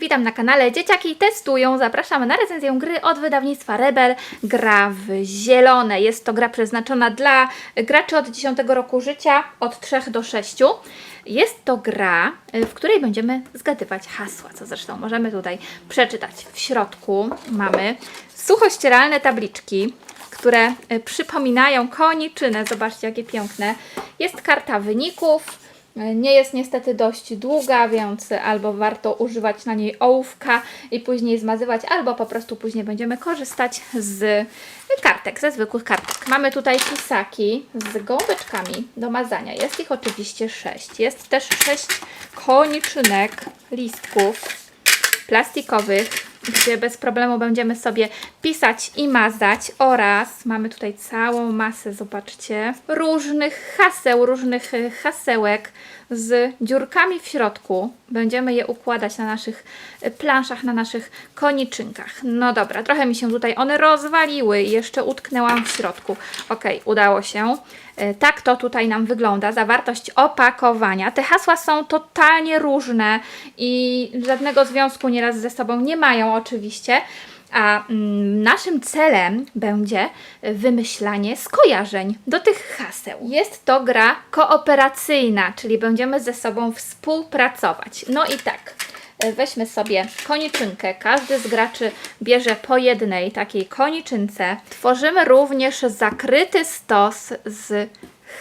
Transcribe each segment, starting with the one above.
Witam na kanale Dzieciaki Testują. Zapraszamy na recenzję gry od wydawnictwa Rebel. Gra w zielone. Jest to gra przeznaczona dla graczy od 10 roku życia, od 3 do 6. Jest to gra, y, w której będziemy zgadywać hasła, co zresztą możemy tutaj przeczytać. W środku mamy suchościeralne tabliczki, które y, przypominają koniczynę. Zobaczcie, jakie piękne. Jest karta wyników. Nie jest niestety dość długa, więc albo warto używać na niej ołówka i później zmazywać, albo po prostu później będziemy korzystać z kartek, ze zwykłych kartek. Mamy tutaj pisaki z gąbeczkami do mazania. Jest ich oczywiście sześć. Jest też sześć koniczynek, listków plastikowych, gdzie bez problemu będziemy sobie pisać i mazać. Oraz mamy tutaj całą masę, zobaczcie, różnych haseł, różnych e, hasełek z dziurkami w środku. Będziemy je układać na naszych e, planszach, na naszych koniczynkach. No dobra, trochę mi się tutaj one rozwaliły i jeszcze utknęłam w środku. Ok, udało się. E, Tak to tutaj nam wygląda, zawartość opakowania. Te hasła są totalnie różne i żadnego związku nieraz ze sobą nie mają oczywiście. A mm, naszym celem będzie wymyślanie skojarzeń do tych haseł. Jest to gra kooperacyjna, czyli będziemy ze sobą współpracować. No i tak, weźmy sobie koniczynkę. Każdy z graczy bierze po jednej takiej koniczynce. Tworzymy również zakryty stos z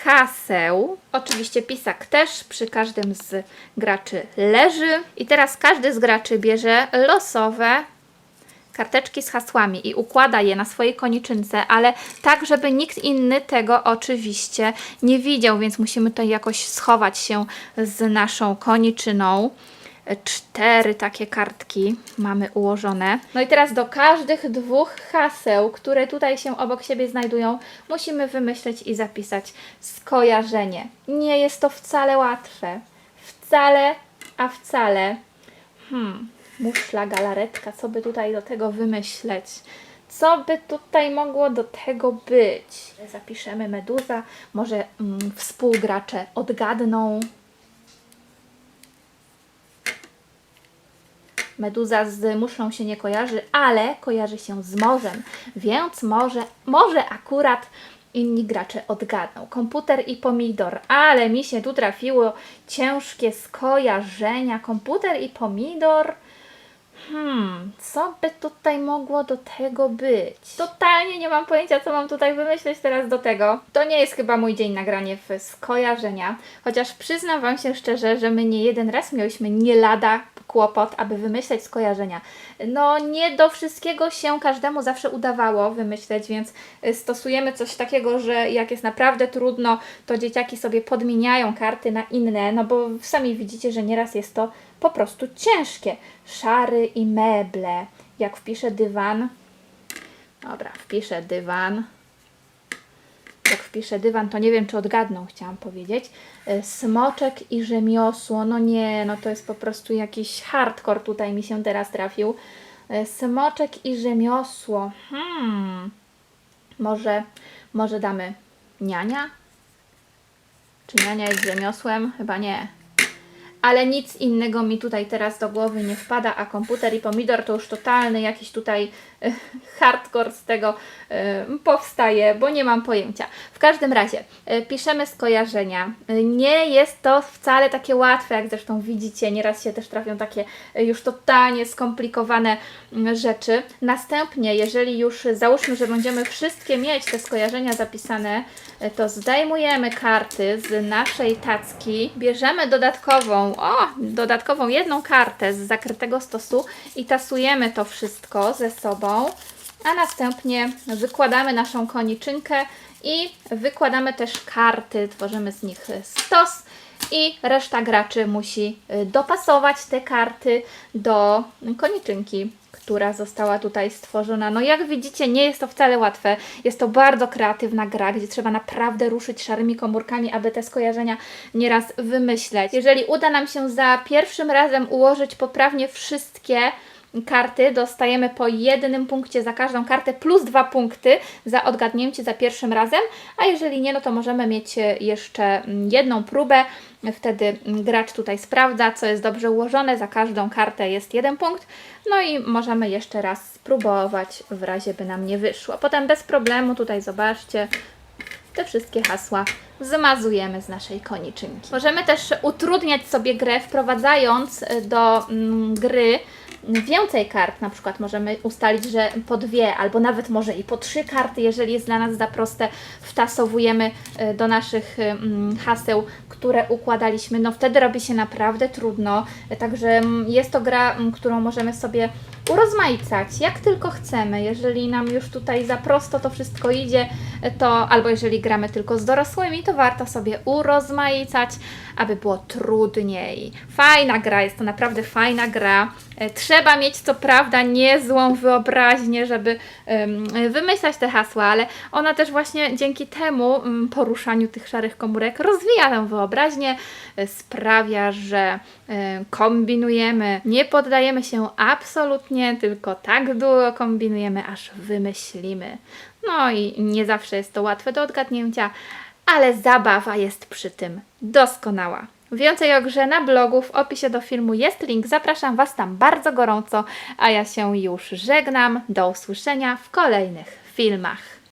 haseł. Oczywiście pisak też przy każdym z graczy leży. I teraz każdy z graczy bierze losowe karteczki z hasłami i układa je na swojej koniczynce, ale tak, żeby nikt inny tego oczywiście nie widział, więc musimy tutaj jakoś schować się z naszą koniczyną. Cztery takie kartki mamy ułożone. No i teraz do każdych dwóch haseł, które tutaj się obok siebie znajdują, musimy wymyśleć i zapisać skojarzenie. Nie jest to wcale łatwe. Wcale, a wcale. Hmm, muszla, galaretka, co by tutaj do tego wymyśleć? Co by tutaj mogło do tego być? Zapiszemy meduza, może mm, współgracze odgadną. Meduza z muszlą się nie kojarzy, ale kojarzy się z morzem, więc może, może akurat inni gracze odgadną. Komputer i pomidor, ale mi się tu trafiło ciężkie skojarzenia. Komputer i pomidor. Hmm, co by tutaj mogło do tego być? Totalnie nie mam pojęcia, co mam tutaj wymyśleć teraz do tego. To nie jest chyba mój dzień nagranie w skojarzenia, chociaż przyznam Wam się szczerze, że my nie jeden raz mieliśmy nie lada kłopot, aby wymyśleć skojarzenia. No nie do wszystkiego się każdemu zawsze udawało wymyśleć, więc y, stosujemy coś takiego, że jak jest naprawdę trudno, to dzieciaki sobie podmieniają karty na inne, no bo sami widzicie, że nieraz jest to po prostu ciężkie. Szary i meble. Jak wpiszę dywan, dobra, wpiszę dywan, jak wpiszę dywan, to nie wiem, czy odgadną, chciałam powiedzieć. E, Smoczek i rzemiosło. No nie, no to jest po prostu jakiś hardcore tutaj mi się teraz trafił. E, Smoczek i rzemiosło. Hmm. Może, może damy niania? Czy niania jest rzemiosłem? Chyba nie. Ale nic innego mi tutaj teraz do głowy nie wpada, a komputer i pomidor to już totalny jakiś tutaj e, hardcore z tego e, powstaje, bo nie mam pojęcia. W każdym razie e, piszemy skojarzenia. Nie jest to wcale takie łatwe, jak zresztą widzicie, nieraz się też trafią takie już totalnie skomplikowane rzeczy. Następnie, jeżeli już załóżmy, że będziemy wszystkie mieć te skojarzenia zapisane, to zdejmujemy karty z naszej tacki, bierzemy dodatkową, o, dodatkową jedną kartę z zakrytego stosu i tasujemy to wszystko ze sobą, a następnie wykładamy naszą koniczynkę i wykładamy też karty, tworzymy z nich stos i reszta graczy musi dopasować te karty do koniczynki, która została tutaj stworzona. No jak widzicie, nie jest to wcale łatwe. Jest to bardzo kreatywna gra, gdzie trzeba naprawdę ruszyć szarymi komórkami, aby te skojarzenia nieraz wymyśleć. Jeżeli uda nam się za pierwszym razem ułożyć poprawnie wszystkie karty dostajemy po jednym punkcie za każdą kartę plus dwa punkty za odgadnięcie za pierwszym razem, a jeżeli nie, no to możemy mieć e, jeszcze mm, jedną próbę. Wtedy mm, gracz tutaj sprawdza, co jest dobrze ułożone. Za każdą kartę jest jeden punkt. No i możemy jeszcze raz spróbować, w razie by nam nie wyszło. Potem bez problemu, tutaj zobaczcie, te wszystkie hasła zmazujemy z naszej koniczynki. Możemy też utrudniać sobie grę, wprowadzając y, do mm, gry więcej kart. Na przykład możemy ustalić, że po dwie, albo nawet może i po trzy karty, jeżeli jest dla nas za proste, wtasowujemy y, do naszych y, mm, haseł, które układaliśmy. No wtedy robi się naprawdę trudno. Także mm, jest to gra, mm, którą możemy sobie urozmaicać, jak tylko chcemy. Jeżeli nam już tutaj za prosto to wszystko idzie, to albo jeżeli gramy tylko z dorosłymi, to warto sobie urozmaicać, aby było trudniej. Fajna gra, jest to naprawdę fajna gra. E, Trzeba mieć co prawda niezłą wyobraźnię, żeby wymyślać te hasła, ale ona też właśnie dzięki temu poruszaniu tych szarych komórek rozwija tę wyobraźnię, e, sprawia, że e, kombinujemy, nie poddajemy się absolutnie, tylko tak długo kombinujemy, aż wymyślimy. No i nie zawsze jest to łatwe do odgadnięcia, ale zabawa jest przy tym doskonała. Więcej o grze na blogu, w opisie do filmu jest link, zapraszam Was tam bardzo gorąco, a ja się już żegnam, do usłyszenia w kolejnych filmach.